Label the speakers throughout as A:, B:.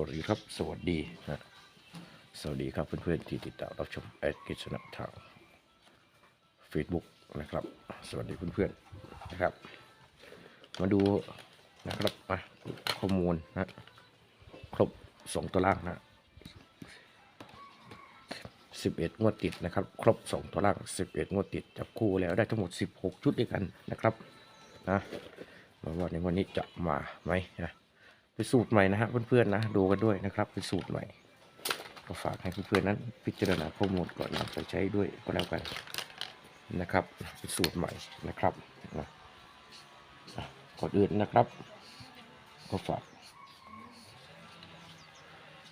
A: วัสดีครับ สวัสดีนะสวัสดีครับเพื่อนๆที่ติดตามรับชมแอดกิจนะทาง Facebook นะครับ สวัสดีเพื่อนๆนะครับ มาดูนะครับมาข้อมูลนะครบสองตัวล่างนะสิบเอ็ดงวดติดนะครับ ครบสองตัวล่างสิบเอ็ดงวดติดจับคู่แล้วได้ทั้งหมดสิบหกชุดด้วยกันนะครับนะมาว่าในวันนี้จะมาไหมนะ เป็นสูตรใหม่นะฮะเพื่อนๆนะดูกันด้วยนะครับเป็นสูตรใหม่ก็ฝากให้เพื่อนๆนั้นพิจารณาข้อมูลก่อนนำไปใช้ด้วยก็แล้วกันนะครับเป็นสูตรใหม่นะครับนะก่อนอื่นนะครับก็ฝาก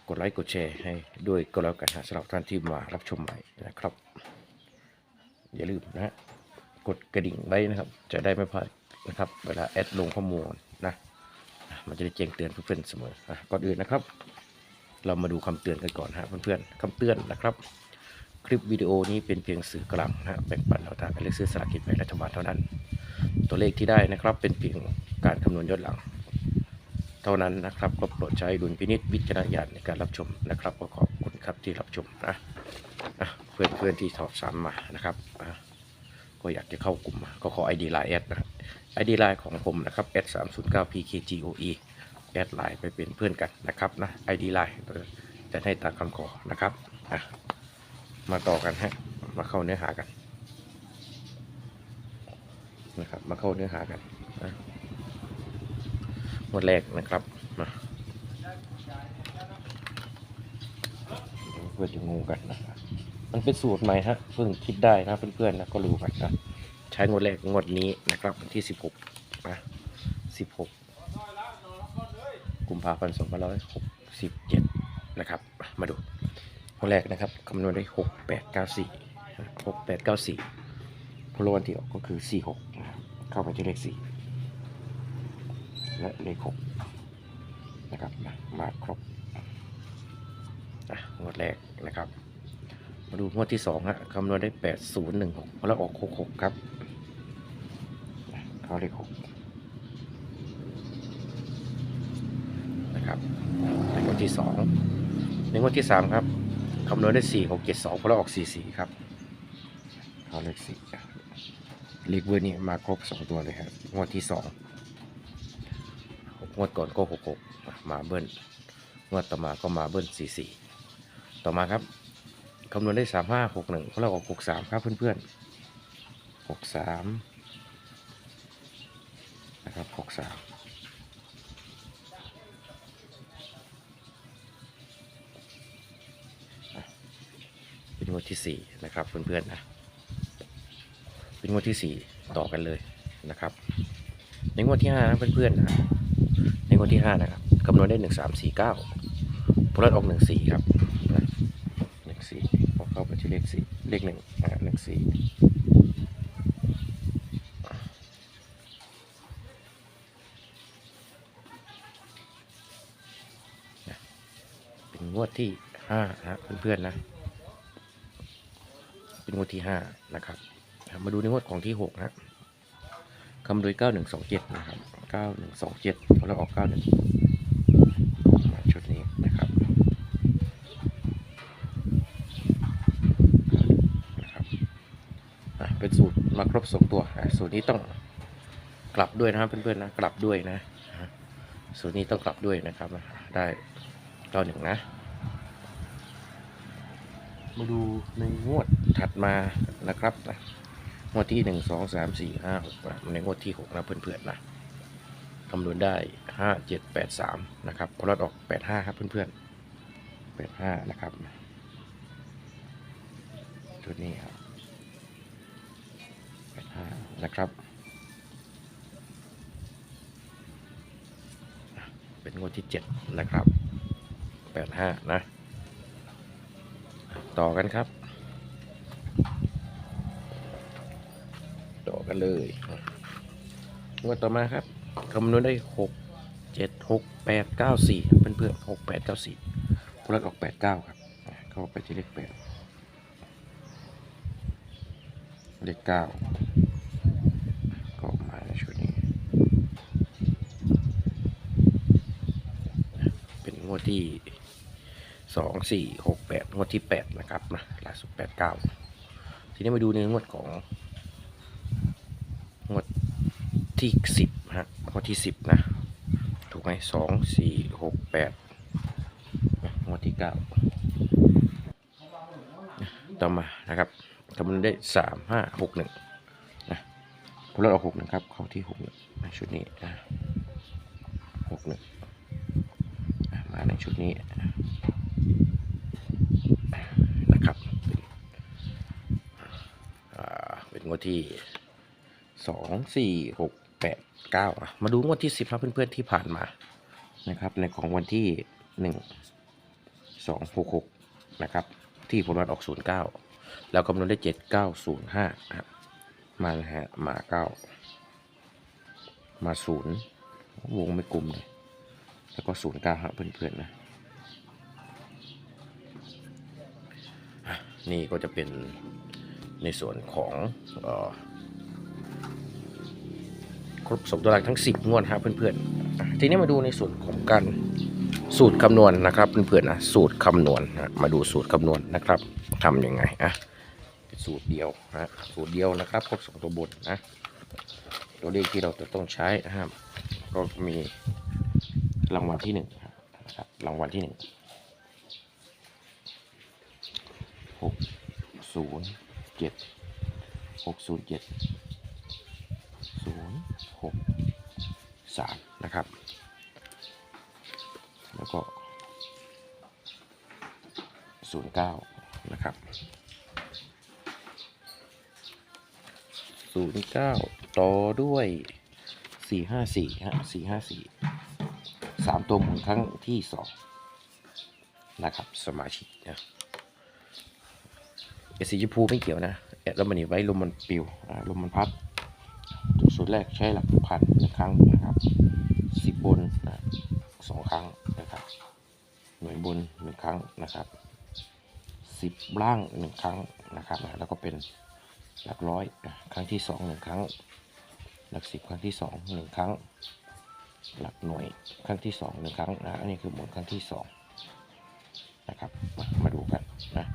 A: กดไลค์กดแชร์ให้ด้วยก็แล้วกันฮะสำหรับท่านที่มารับชมใหม่นะครับ อย่าลืมนะฮะกดกระดิ่งไว้นะครับ จะได้ไม่พลาดนะครับ เวลาแอดลงข้อมูล มันจะได้แจ้งเตือนเพื่อนๆเสมออะก่อนอื่นนะครับ เรามาดูคำเตือนกันก่อนฮะเพื่อนๆคำเตือนนะครับ คลิปวิดีโอนี้เป็นเพียงสื่อกลางนะฮะแบ่งปันแนวทางการเลือกซื้อสลากกินแบ่งรัฐบาลเท่านั้น ตัวเลขที่ได้นะครับเป็นเพียงการคำนวณย้อนหลัง เท่านั้นนะครับก็โปรดใช้ดุลพินิจวิจารณญาณในการรับชมนะครับก็ขอบคุณครับที่รับชมนะอะเพื่อนๆที่สอบถามมานะครับก็อยากจะเข้ากลุ่มก็ขอ ID ไลน์แอดนะครับ ID ไลน์ของผมนะครับ s 3 0 9 pkgoe แอดไลน์ไปเป็นเพื่อนกันนะครับนะ ID ไลน์จะให้ตามคำขอนะครับมาต่อกันฮะมาเข้าเนื้อหากันนะครับ มาเข้าเนื้อหากันนะหมดแรกนะครับมาเพื่อจะงูกันนะครับมันเป็นสูตรใหม่ฮะเพิ่งคิดได้นะเพื่อนๆนะก็รู้กันนะ ใช้งวดแรกงวดนี้นะครับวันที่ 16นะ16 กุมภาพันธ์2567 นะครับ มาดูงวดแรกนะครับคำนวณได้ 6894 6894พลวันที่ออกก็คือ 46 เข้าไปที่เลข 4 และเลข 6 นะครับ มามาครบงวดแรกนะครับ มาดูงวดที่2ฮะคำนวณได้ 8016 แล้วออก 66 ครับ เขาเลขหกนะครับในงวดที่สองในงวดที่สามครับคำนวณได้สี่หกเจ็ดสองพอเราออกสี่สี่ครับเขาเลขสี่เลขเบอร์นี่มาครบสองตัวเลยครับงวดที่สองงวดก่อนก็หกหกมาเบิ้ลงวดต่อมาก็มาเบิ้ลสี่สี่ต่อมาครับคำนวณได้สามห้าหกหนึ่งพอเราออกหกสามครับเพื่อนๆหกสาม นะครับหกสามเป็นงวดที่สี่นะครับเพื่อนๆนะเป็นงวดที่สี่ต่อกันเลยนะครับ ในงวดที่ห้านะเพื่อนๆนะในงวดที่ห้านะครับคำนวณได้หนึ่งสามสี่เก้าผลลัพลดออกหนึ่งสี่ครับหนึ่งสี่พอเข้าไปที่เลขสี่เลขหนึ่งหนึ่งสี่ งวดที่ห้านะเพื่อนๆนะ เป็นงวดที่ห้านะครับ มาดูในงวดของที่หกนะคำโดยเก้าหนึ่งสองเจ็ดนะครับเก้าหนึ่งสองเจ็ดพอเราออกเก้าหนึ่งมาชุดนี้นะครับนะครับเป็นสูตรมาครบสองตัวอะสูตรนี้ต้องกลับด้วยนะครับเพื่อนๆนะกลับด้วยนะสูตรนี้ต้องกลับด้วยนะครับได้เก้าหนึ่งนะ มาดูในงวดถัดมานะครับนะงวดที่หนึ่งสองสามสี่ห้าหกนะในงวดที่หกนะเพื่อนๆนะคำนวณได้ห้าเจ็ดแปดสามนะครับพอเราออกแปดห้าครับเพื่อนๆแปดห้านะครับชุดนี้ครับแปดห้านะครับ เป็นงวดที่เจ็ดนะครับแปดห้านะ ต่อกันครับ ต่อกันเลยงวดต่อมาครับคำนวณได้หกเจ็ดหกแปดเก้าสี่เพื่อนเพื่อนหกแปดเก้าสี่พลัดออกแปดเก้าครับ เข้าไปที่เลขแปดเลขเก้าก็มาในชุดนี้ เป็นงวดที่ สองสี่หกแปดงวดที่แปดนะครับนะล่าสุดแปดเก้าทีนี้มาดูในงวดของงวดที่สิบฮะงวดที่สิบนะ ถูกไหมสองสี่หกแปดงวดที่เก้าต่อมานะครับคำนวณได้สามห้าหกหนึ่งนะผมเลือกเอาหกหนึ่งครับ เข้าที่หกหนึ่งนชุดนี้หกหนึ่งมาในชุดนี้ วดที่สองสี่หกแปดเก้ามาดูงวดที่สิบครับเพื่อนๆที่ผ่านมานะครับ ในของวันที่หนึ่งสองหกหกนะครับ ที่ผลวัดออกศูนย์เก้าแล้วคำนวณได้เจ็ดเก้าศูนย์ห้าครับมาฮะมาเก้ามาศูนย์วงไม่กลมเลยแล้วก็ศูนย์เก้าฮะเพื่อนๆนะนี่ก็จะเป็น ในส่วนของออครบสมตัวหลักทั้ง 10 งวดครับเพื่อนๆ ทีนี้มาดูในส่วนของการสูตรคำนวณนะครับเพื่อนๆนะสูตรคำนวณนะมาดูสูตรคำนวณนะครับทำยังไงอะสูตรเดียวนะสูตรเดียวนะครับครบสองตัวบนนะตัวเลขที่เราจะต้องใช้นะครับก็มีรางวัลที่หนึ่งนะครับรางวัลที่หนึ่งหกศูนย์ จ็ดหกศูนย์เจ็ดศูนย์หกสามนะครับ แล้วก็ศูนย์เก้านะครับศูนย์เก้าต่อด้วยสี่ห้าสี่ฮะสี่ห้าสี่สามตัวหมุนครั้งที่สองนะครับ สมาชิกนะ สีชมพูไม่เกี่ยวนะแอดแล้วมันนี่ไว้ลมมันปิวอ่าลมมันพัดจุดสุดแรกใช้หลักพันหนึ่งครั้งนะครับสิบบนนะสองครั้งนะครับ หน่วยบนหนึ่งครั้งนะครับสิบล่างหนึ่งครั้งนะครับแล้วก็เป็นหลักร้อยครั้งที่สองหนึ่งครั้ง หลักสิบครั้งที่สองหนึ่งครั้ง หลักหน่วยครั้งที่สองหนึ่งครั้งนะอันนี้คือหมุนครั้งที่สองนะครับมาดูกันนะ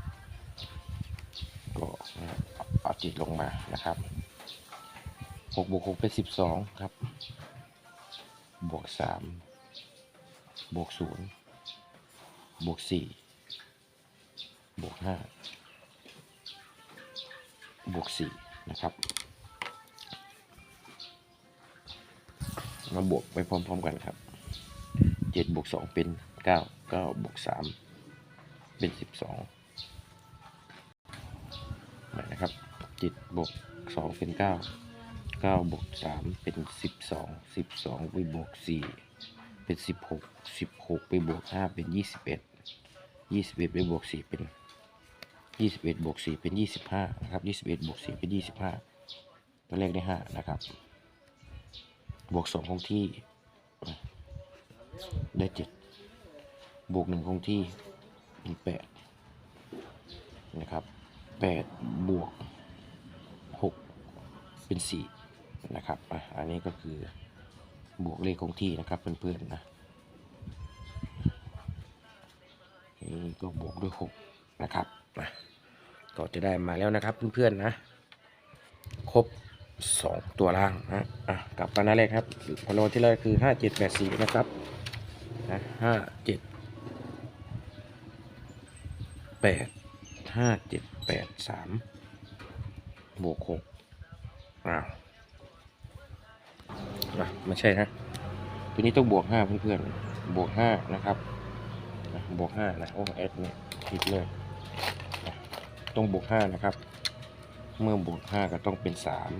A: ก็นะครับเอา จิตลงมานะครับหกบวกหกเป็นสิบสองครับ บวกสามบวกศูนย์บวกสี่บวกห้าบวกสี่นะครับ มาบวกไปพร้อมๆกันครับเจ็ดบวกสองเป็นเก้าเก้าบวกสามเป็นสิบสอง เจ็ดบวกสองเป็นเก้าเก้าบวกสามเป็นสิบสองสิบสองไปบวกสี่เป็นสิบหกสิบหกไปบวกห้าเป็นยี่สิบเอ็ดยี่สิบเอ็ดไปบวกสี่เป็นยี่สิบเอ็ดบวกสี่เป็นยี่สิบห้านะครับยี่สิบเอ็ดบวกสี่เป็นยี่สิบห้าตัวเลขได้ห้านะครับ บวกสองคงที่ ได้เจ็ดบวกหนึ่งคงที่เป็นแปดนะครับแปดบวก เป็นสี่นะครับ อันนี้ก็คือบวกเลขคงที่นะครับเพื่อนๆนะนี่ก็บวกด้วยหกนะครับนะก็จะได้มาแล้วนะครับเพื่อนๆนะ ครบสองตัวล่างนะอะกลับมาหน้าแรกครับพอโลที่แรกคือห้าเจ็ดแปดสี่นะครับนะห้าเจ็ดแปดห้าเจ็ดแปดสามบวกหก อ้าวอะไม่ใช่นะตัวนี้ต้องบวกห้าเพื่อนๆ บวกห้านะครับ บวกห้านะโอ้เอสเนี่ยผิดเลยต้องบวกห้านะครับ เมื่อบวกห้าก็ต้องเป็นสาม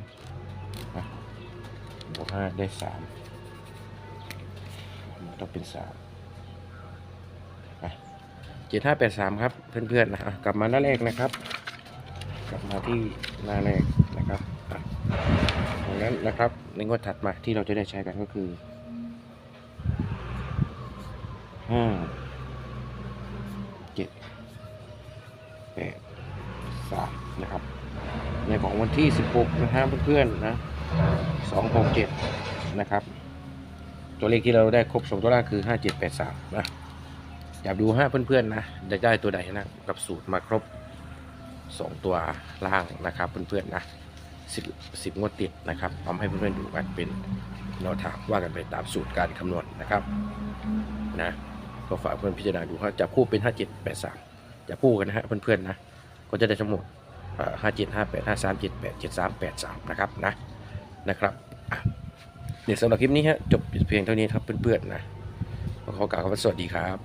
A: บวกห้าได้สามต้องเป็นสามเจ็ดห้าแปดสามครับเพื่อนๆนะกลับมาหน้าแรกนะครับ กลับมาที่หน้าแรกนะครับอะดัง นั้นนะครับในงวดถัดมาที่เราจะได้ใช้กันก็คือห้าเจ็ดแปดสามนะครับ ในของวันที่16นะฮะเพื่อนๆนะ267นะครับ ตัวเลขที่เราได้ครบสองตัวแรกคือ5783นะอยากดูฮะเพื่อนๆนะได้ได้ตัวใดนะกับสูตรมาครบ2ตัวล่างนะครับเพื่อนๆนะ สิบสิบงวดติดนะครับเอมให้เพื่อนๆดูกันเป็นแนวทางว่ากันไปตามสูตรการคำนวณนะครับนะก็ฝากเพื่อนพิจารณาดูฮะจับคู่เป็น5783จับคู่กันนะฮะเพื่อนๆนะก็จะได้ทั้งหมดห้าเจ็ดห้าแปดห้าสามเจ็ดแปดเจ็ดสามแปดสามนะครับนะนะครับเดี๋ยวสำหรับคลิปนี้ฮะจบเพียงเท่านี้ครับเพื่อนๆนะขอกล่าวคำว่าสวัสดีครับ